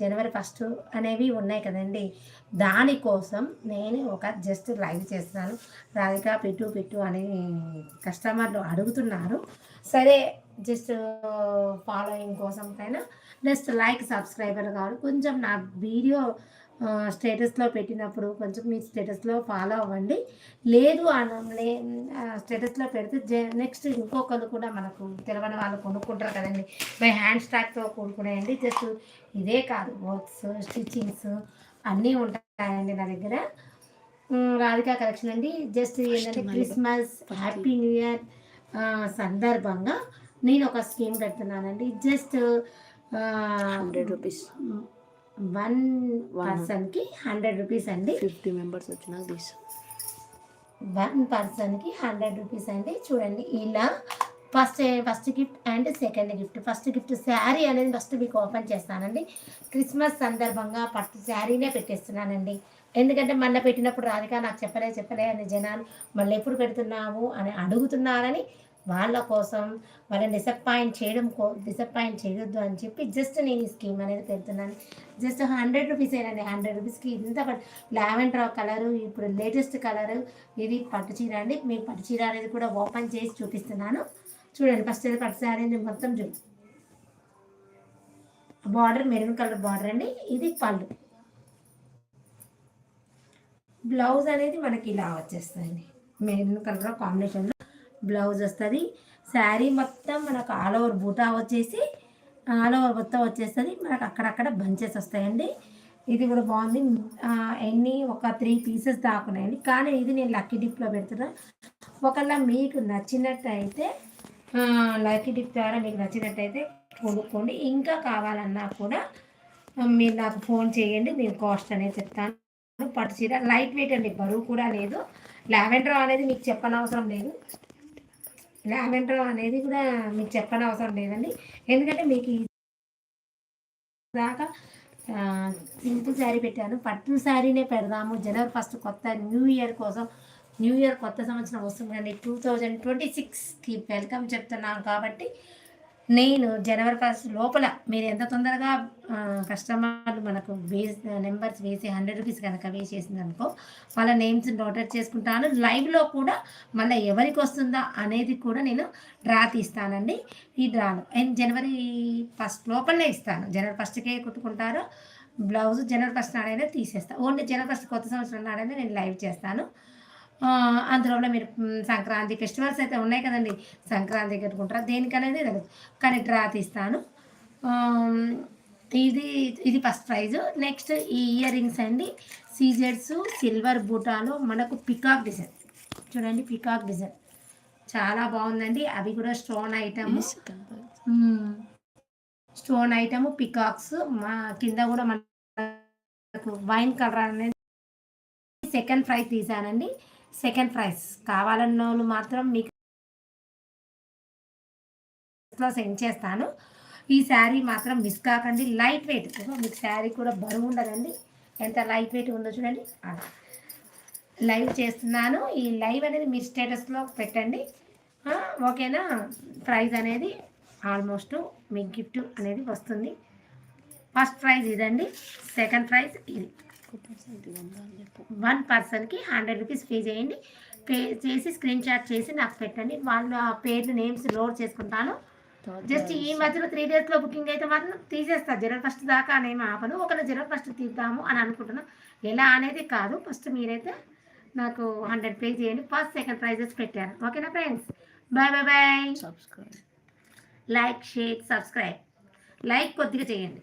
జనవరి first అనేవి ఉన్నాయి కదండి. దానికోసం నేను ఒక జస్ట్ లైవ్ చేస్తున్నాను. రాధిక పెట్టు పెట్టు అని కస్టమర్లు అడుగుతున్నారు. సరే జస్ట్ ఫాలోయింగ్ కోసం పైన జస్ట్ లైక్ సబ్స్క్రైబర్ కావాలి. కొంచెం నా వీడియో స్టేటస్లో పెట్టినప్పుడు కొంచెం మీ స్టేటస్లో ఫాలో అవ్వండి. లేదు అనంలే స్టేటస్లో పెడితే జే నెక్స్ట్ ఇంకొకరు కూడా మనకు తెలియని వాళ్ళు కొనుక్కుంటారు కదండి. బై హ్యాండ్ స్టాక్తో కూడుకునేయండి జస్ట్ ఇదే కాదు వర్క్స్ స్టిచ్చింగ్స్ అన్నీ ఉంటాయండి నా దగ్గర. రాధికా కలెక్షన్ అండి. జస్ట్ ఏంటంటే క్రిస్మస్ హ్యాపీ న్యూ ఇయర్ సందర్భంగా నేను ఒక స్కీమ్ పెడుతున్నానండి. Just hundred rupees. వన్ పర్సన్కి హండ్రెడ్ రూపీస్ అండి. ఫిఫ్టీ మెంబర్స్ వచ్చినాక తీసు వన్ పర్సన్కి హండ్రెడ్ రూపీస్ అండి. చూడండి ఇలా first first gift and second gift. First gift sari అనేది ఫస్ట్ మీకు ఓపెన్ చేస్తానండి. క్రిస్మస్ సందర్భంగా పట్టు శారీనే పెట్టేస్తున్నానండి. ఎందుకంటే మొన్న పెట్టినప్పుడు రాధిక నాకు చెప్పలే చెప్పలే అని జనాలు మళ్ళీ ఎప్పుడు పెడుతున్నావు? అని అడుగుతున్నారని వాళ్ళ కోసం వాళ్ళని డిసప్పాయింట్ చేయడం కో డిసప్పాయింట్ చేయొద్దు అని చెప్పి జస్ట్ నేను ఈ స్కీమ్ అనేది పెడుతున్నాను. జస్ట్ హండ్రెడ్ రూపీస్ అయినండి. హండ్రెడ్ రూపీస్కి ఇంత లావెండర్ కలరు ఇప్పుడు లేటెస్ట్ కలరు ఇది పట్టు చీర అండి. మీకు పట్టు చీర అనేది కూడా ఓపెన్ చేసి చూపిస్తున్నాను. చూడండి ఫస్ట్ ఇది పట్టు శారీ అనేది మొత్తం చూ బార్డర్ మెరూన్ కలర్ బార్డర్ అండి. ఇది పళ్ళు. బ్లౌజ్ అనేది మనకి ఇలా వచ్చేస్తుంది మెరూన్ కలర్ కాంబినేషన్లో బ్లౌజ్ వస్తుంది. శారీ మొత్తం మనకు ఆల్ ఓవర్ బూటా వచ్చేసి ఆల్ ఓవర్ మొత్తం వచ్చేస్తుంది. మనకు అక్కడక్కడ బంచెస్ వస్తాయండి. ఇది కూడా బాగుంది. ఎన్ని ఒక త్రీ పీసెస్ దాకున్నాయండి కానీ ఇది నేను లక్కీ డిప్లో పెడుతున్నా. ఒకవేళ మీకు నచ్చినట్టయితే లక్కీ డిప్ ద్వారా మీకు నచ్చినట్టయితే కొనుక్కోండి. ఇంకా కావాలన్నా కూడా మీరు నాకు ఫోన్ చేయండి. నేను కాస్ట్ అనేది చెప్తాను. పట్టు చీర లైట్ వెయిట్ అండి. బరువు కూడా లేదు. లావెండర్ అనేది మీకు చెప్పనవసరం లేదు. లావెండర్ అనేది కూడా మీకు చెప్పనవసరం లేదండి. ఎందుకంటే మీకు దాకా సింపుల్ శారీ పెట్టాను. పట్టు శారీనే పెడదాము. జనవరి ఫస్ట్ కొత్త న్యూ ఇయర్ కోసం న్యూ ఇయర్ కొత్త సంవత్సరం వస్తుందండి. టూ థౌజండ్ ట్వంటీ సిక్స్కి వెల్కమ్ చెప్తున్నాను కాబట్టి నేను జనవరి ఫస్ట్ లోపల మీరు ఎంత తొందరగా కస్టమర్లు మనకు వేసి నెంబర్స్ వేసి హండ్రెడ్ రూపీస్ కనుక వేసేసింది అనుకో వాళ్ళ నేమ్స్ నోటెడ్ చేసుకుంటాను. లైవ్లో కూడా మళ్ళీ ఎవరికి వస్తుందా అనేది కూడా నేను డ్రా తీస్తానండి. ఈ డ్రాను అండ్ జనవరి ఫస్ట్ లోపలనే ఇస్తాను. జనవరి ఫస్ట్కే కుట్టుకుంటారు. బ్లౌజ్ జనవరి ఫస్ట్ నాడైనా తీసేస్తాను ఓన్లీ జనవరి ఫస్ట్ కొత్త సంవత్సరం నాడైనా నేను లైవ్ చేస్తాను. అందులో మీరు సంక్రాంతి ఫెస్టివల్స్ అయితే ఉన్నాయి కదండి. సంక్రాంతి కట్టుకుంటారా? దేనికనేది తెలియదు కానీ డ్రా తీస్తాను. ఇది ఇది ఫస్ట్ ప్రైజ్. నెక్స్ట్ ఈ ఇయర్ రింగ్స్ అండి. సీజెడ్స్ సిల్వర్ బూటాలో మనకు పికాక్ డిజైన్. చూడండి పికాక్ డిజైన్. చాలా బాగుందండి. అవి కూడా stone item. Stone item peacocks. మా కింద కూడా మనకు వైన్ కలర్ అనేది సెకండ్ ప్రైజ్ తీసానండి సెకండ్ ప్రైస్ కావాలన్న వాళ్ళు మాత్రం మీకు సెండ్ చేస్తాను. ఈ శారీ మాత్రం మిస్ కాకండి. Light weight. మీకు శారీ కూడా బరువు ఉండదండి. ఎంత లైట్ వెయిట్ ఉందో చూడండి. లైవ్ చేస్తున్నాను. ఈ లైవ్ అనేది మీ స్టేటస్లో పెట్టండి. ఓకేనా? ప్రైజ్ అనేది ఆల్మోస్ట్ మీ గిఫ్ట్ అనేది వస్తుంది. ఫస్ట్ ప్రైజ్ ఇదండి. సెకండ్ ప్రైజ్ ఇది. వన్ పర్సన్కి హండ్రెడ్ రూపీస్ పే చేయండి. పే చేసి స్క్రీన్ షాట్ చేసి నాకు పెట్టండి. వాళ్ళ పేర్లు నేమ్స్ లోడ్ చేసుకుంటాను. జస్ట్ ఈ మధ్యలో త్రీ డేస్లో బుకింగ్ అయితే మాత్రం తీసేస్తా. జనరల్ ఫస్ట్ దాకా అనేమి ఆపను. ఒకవేళ జనరల్ ఫస్ట్ తీద్దాము అని అనుకుంటున్నాను ఎలా అనేది కాదు. ఫస్ట్ మీరైతే నాకు హండ్రెడ్ పే చేయండి. ఫస్ట్ సెకండ్ ప్రైజెస్ పెట్టాను. ఓకేనా friends bye bye bye subscribe like share subscribe like కొద్దిగా చేయండి.